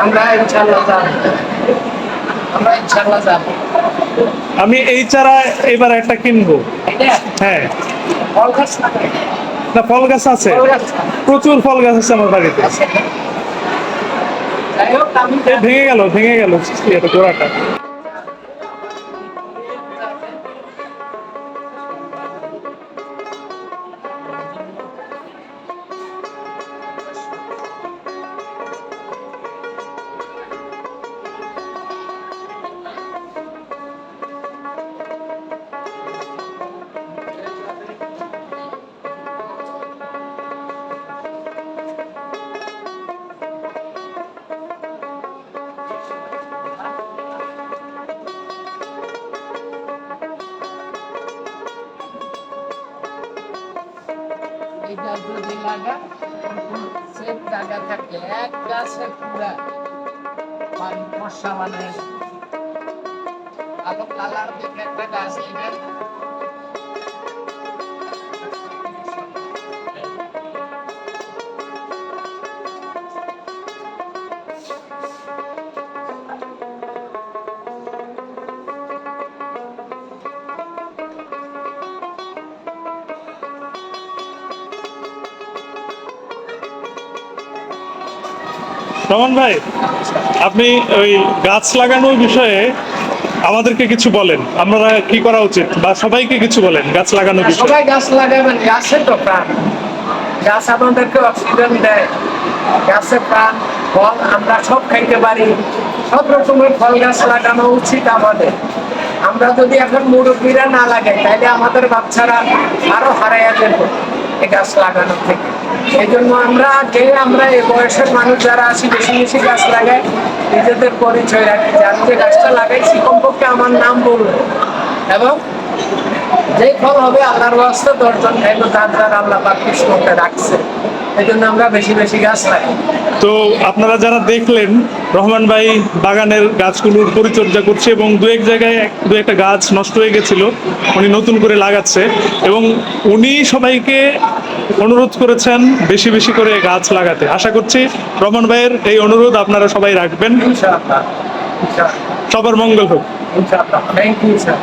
আমরা ইনশাল্লাহ যাব। আমরা ইনশাল্লাহ যাব। আমি এই চারা এবার একটা কিনবো। হ্যাঁ। না? ফল গাছ আছে। প্রচুর ফল গাছ আছে আমার বাড়িতে। ভেঙে গেল ভেঙে গেল গোড়াটা। এটা যদি লাগা সে জায়গা থাকে এক গাছে পুরা পানি মশা মানে আলো কালার দেখে একটা গাছ নেবেন। রমন ভাই, আপনি ওই গাছ লাগানোর বিষয়ে আমাদেরকে কিছু বলেন। আমরা কি করা উচিত বা সবাইকে কিছু বলেন গাছ বিষয়ে? সবাই গাছ লাগাবেন গাছে তো প্রাণ। গাছ আমাদেরকে অক্সিজেন দেয়। গাছে প্রাণ, ফল আমরা সব খাইতে পারি। সব রকমের ফল গাছ লাগানো উচিত আমাদের। আমরা যদি এখন মুরব্বীরা না লাগাই তাহলে আমাদের বাচ্চারা আরও হারাইয়া দেব এই গাছ লাগানো থেকে। এই জন্য আমরা যে আমরা এই বয়সের মানুষ যারা আছি, বেশি বেশি গাছ লাগাই, নিজেদের পরিচয় রাখি। যে আমি যে গাছটা লাগাইছি, কমপক্ষে আমার নাম বলব এবং যে ফল হবে, আল্লাহর ওয়াস্তে দশজন খাইবো তার দ্বারা আল্লাহ পাক কৃষ্ণকে রাখছে। জন্য আমরা বেশি বেশি গাছ লাগাই। তো আপনারা যারা দেখলেন, রহমান ভাই বাগানের গাছগুলোর পরিচর্যা করছে এবং দু এক জায়গায় দু একটা গাছ নষ্ট হয়ে গেছিল, উনি নতুন করে লাগাচ্ছে এবং উনি সবাইকে অনুরোধ করেছেন বেশি বেশি করে গাছ লাগাতে। আশা করছি রমন ভাইয়ের এই অনুরোধ আপনারা সবাই রাখবেন। সবার মঙ্গল হোক। Thank you sir